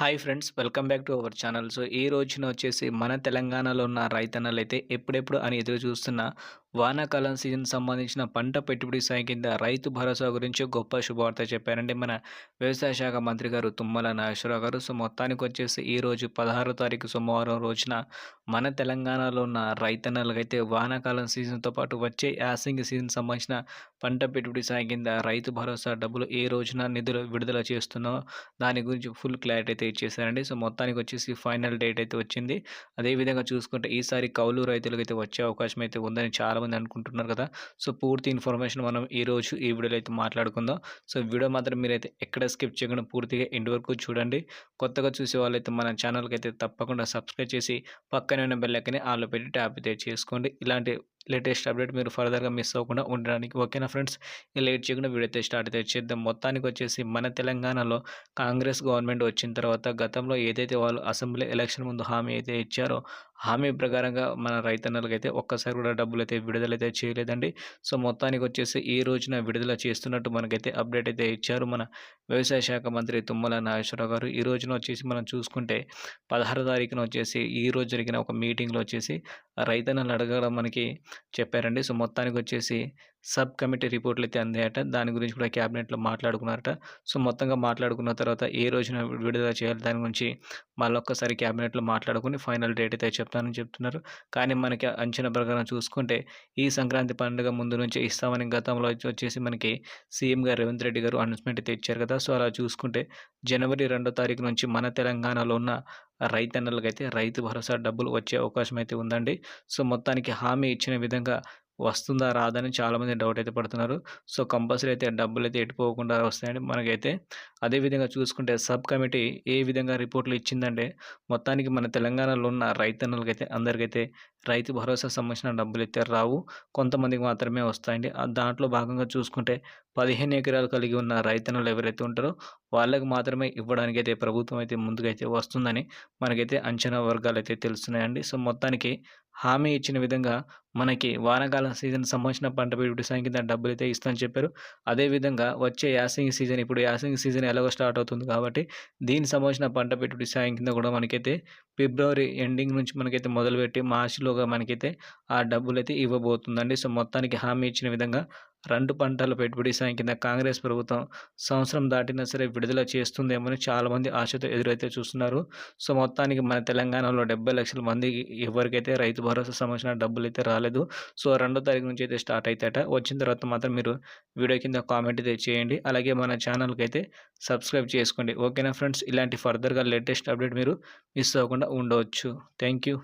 Hi friends welcome back to our channel. So ఈ రోజున వచ్చేసి మన తెలంగాణలో ఉన్న రైతన్నలు అయితే ఎప్పుడెప్పుడు అని ఎదురు చూస్తున్న వానాకాలం సీజన్ సంబంధించిన పంట పెట్టుబడి సాయం కింద రైతు భరోసా గురించి గొప్ప శుభవార్త చెప్పారండి మన వ్యవసాయ శాఖ మంత్రి గారు తుమ్మల నాగేశ్వరరావు గారు. సో మొత్తానికి వచ్చేసి ఈ రోజు పదహారో తారీఖు సోమవారం రోజున మన తెలంగాణలో ఉన్న రైతన్నలకైతే వానాకాలం సీజన్తో పాటు వచ్చే యాసింగ్ సీజన్ సంబంధించిన పంట పెట్టుబడి సాయం కింద రైతు భరోసా డబ్బులు ఏ రోజున నిధులు విడుదల చేస్తున్నో దాని గురించి ఫుల్ క్లారిటీ అయితే ఇచ్చేసారండి సో మొత్తానికి వచ్చేసి ఫైనల్ డేట్ అయితే వచ్చింది. అదేవిధంగా చూసుకుంటే ఈసారి కౌలు రైతులకు అయితే వచ్చే అవకాశం అయితే ఉందని చాలా చాలామంది అనుకుంటున్నారు కదా. సో పూర్తి ఇన్ఫర్మేషన్ మనం ఈరోజు ఈ వీడియోలో అయితే మాట్లాడుకుందాం. సో వీడియో మాత్రం మీరైతే ఎక్కడ స్కిప్ చేయకుండా పూర్తిగా ఎండ్ వరకు చూడండి. కొత్తగా చూసే వాళ్ళైతే మన ఛానల్కి అయితే తప్పకుండా సబ్స్క్రైబ్ చేసి పక్కనే ఉన్న బెల్లెక్కని ఆలో పెట్టి ట్యాప్ అయితే చేసుకోండి. ఇలాంటి లేటెస్ట్ అప్డేట్ మీరు ఫర్దర్గా మిస్ అవ్వకుండా ఉండడానికి ఓకేనా ఫ్రెండ్స్? లేట్ చేయకుండా వీడియో అయితే స్టార్ట్ అయితే చేద్దాం. మొత్తానికి వచ్చేసి మన తెలంగాణలో కాంగ్రెస్ గవర్నమెంట్ వచ్చిన తర్వాత గతంలో ఏదైతే వాళ్ళు అసెంబ్లీ ఎలక్షన్ ముందు హామీ అయితే ఇచ్చారో హామీ ప్రకారంగా మన రైతన్నలకు అయితే ఒక్కసారి కూడా డబ్బులు అయితే విడుదలైతే చేయలేదండి. సో మొత్తానికి వచ్చేసి ఈ రోజున విడుదల చేస్తున్నట్టు మనకైతే అప్డేట్ అయితే ఇచ్చారు మన వ్యవసాయ శాఖ మంత్రి తుమ్మల నాగేశ్వరరావు గారు. ఈ రోజున వచ్చేసి మనం చూసుకుంటే పదహారు తారీఖున వచ్చేసి ఈ రోజు జరిగిన ఒక మీటింగ్లో వచ్చేసి రైతన్నలు అడగడం మనకి చెప్పారండి. సో మొత్తానికి వచ్చేసి సబ్ కమిటీ రిపోర్ట్లు అయితే అందాయట. దాని గురించి కూడా క్యాబినెట్లో మాట్లాడుకున్నారట. సో మొత్తంగా మాట్లాడుకున్న తర్వాత ఏ రోజున విడుదల చేయాలి దాని గురించి మళ్ళొక్కసారి క్యాబినెట్లో మాట్లాడుకుని ఫైనల్ డేట్ అయితే చెప్తానని చెప్తున్నారు. కానీ మనకి అంచనా ప్రకారం చూసుకుంటే ఈ సంక్రాంతి పండుగ ముందు నుంచి ఇస్తామని గతంలో వచ్చేసి మనకి సీఎం గారు రేవంత్ రెడ్డి గారు అనౌన్స్మెంట్ అయితే ఇచ్చారు కదా! సో అలా చూసుకుంటే జనవరి రెండో తారీఖు నుంచి మన తెలంగాణలో ఉన్న రైతన్నలకైతే రైతు భరోసా డబ్బులు వచ్చే అవకాశం అయితే ఉందండి. సో మొత్తానికి హామీ ఇచ్చిన విధంగా వస్తుందా రాదని చాలామంది డౌట్ అయితే పడుతున్నారు. సో కంపల్సరీ అయితే డబ్బులు అయితే ఎట్టుకోకుండా వస్తాయండి మనకైతే అదేవిధంగా చూసుకుంటే సబ్ కమిటీ ఏ విధంగా రిపోర్ట్లు ఇచ్చిందంటే మొత్తానికి మన తెలంగాణలో ఉన్న రైతన్నలకైతే అందరికైతే రైతు భరోసా సంబంధించిన డబ్బులు అయితే రావు. కొంతమందికి మాత్రమే వస్తాయండి. దాంట్లో భాగంగా చూసుకుంటే పదిహేను ఎకరాలు కలిగి ఉన్న రైతన్నలు ఎవరైతే ఉంటారో వాళ్ళకి మాత్రమే ఇవ్వడానికి అయితే ప్రభుత్వం అయితే ముందుకైతే వస్తుందని మనకైతే అంచనా వర్గాలు అయితే తెలుస్తున్నాయండి. సో మొత్తానికి హామీ ఇచ్చిన విధంగా మనకి వానాకాలం సీజన్ సంబంధించిన పంట పెట్టుబడి సాయం కింద డబ్బులు అయితే ఇస్తామని చెప్పారు అదేవిధంగా వచ్చే యాసంగి సీజన్ ఇప్పుడు యాసంగి సీజన్ ఎలాగో స్టార్ట్ అవుతుంది కాబట్టి దీనికి సంబంధించిన పంట పెట్టుబడి సాయం కింద కూడా మనకైతే ఫిబ్రవరి ఎండింగ్ నుంచి మనకైతే మొదలుపెట్టి మార్చిలోగా మనకైతే ఆ డబ్బులు అయితే ఇవ్వబోతుందండి. సో మొత్తానికి హామీ ఇచ్చిన విధంగా రెండు పంటల పెట్టుబడి సాయం కింద కాంగ్రెస్ ప్రభుత్వం సంవత్సరం దాటినా సరే విడుదల చేస్తుందేమని చాలామంది ఆశతో ఎదురైతే చూస్తున్నారు. సో మొత్తానికి మన తెలంగాణలో డెబ్బై లక్షల మంది ఎవరికైతే రైతు భరోసా సంబంధించిన డబ్బులు అయితే రాలేదు సో రెండో తారీఖు నుంచి అయితే స్టార్ట్ అవుతాయట వచ్చిన తర్వాత మాత్రం మీరు వీడియో కింద కామెంట్ అయితే చేయండి. అలాగే మన ఛానల్కి అయితే సబ్స్క్రైబ్ చేసుకోండి. ఓకేనా ఫ్రెండ్స్? ఇలాంటి ఫర్దర్గా లేటెస్ట్ అప్డేట్ మీరు మిస్ అవ్వకుండా ఉండవచ్చు. Thank you